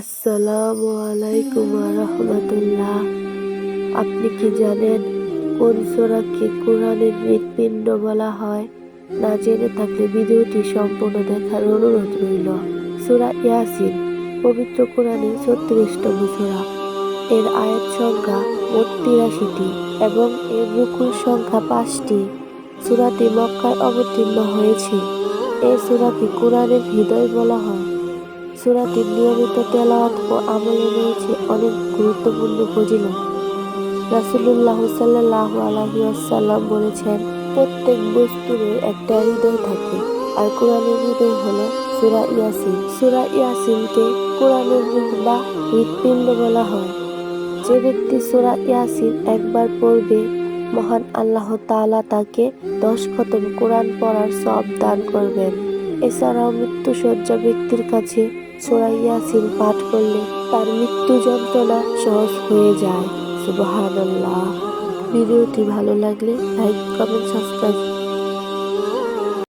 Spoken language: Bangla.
আসসালামু আলাইকুম রহমতুল্লাহ আপনি কি জানেন কোন সোরাকে কোরআনের হৃৎপিণ্ড বলা হয়? না জেনে থাকলে ভিডিওটি সম্পূর্ণ দেখার অনুরোধ রইল। সুরা ইয়াসিন, পবিত্র কোরআনের ছত্রিশতম সুরা। এর আয়াত সংখ্যা মোট এবং এর রুকুর সংখ্যা পাঁচটি। সুরাটি মক্কায় অবতীর্ণ হয়েছে। এই সুরাকে কোরআনের হৃদয় বলা হয়। সুরাটির নিয়মিত তেলাওয়াত ও আমলে রয়েছে অনেক গুরুত্বপূর্ণ ফজিলত। রাসূলুল্লাহ সাল্লাল্লাহু আলাইহি বলেছেন, প্রত্যেক বস্তুর একটা হৃদয় থাকে, আর কোরআনের হৃদয় হলো সূরা ইয়াসিন। সুরা ইয়াসিনকে কোরআনের রূহ বা হৃৎপিণ্ড বলা হয়। যে ব্যক্তি সূরা ইয়াসিন একবার পড়বে, মহান আল্লাহ তাআলা তাকে দশ খতম কোরআন পড়ার সব দান করবেন। এছাড়াও মৃত্যুসজ্জা ব্যক্তির কাছে সূরা সিল পাঠ করলে তার মৃত্যু যন্ত্রণা সহজ হয়ে যায়। সুবহানাল্লাহ। ভিডিওটি ভালো লাগলে লাইক, কমেন্ট, সাবস্ক্রাইব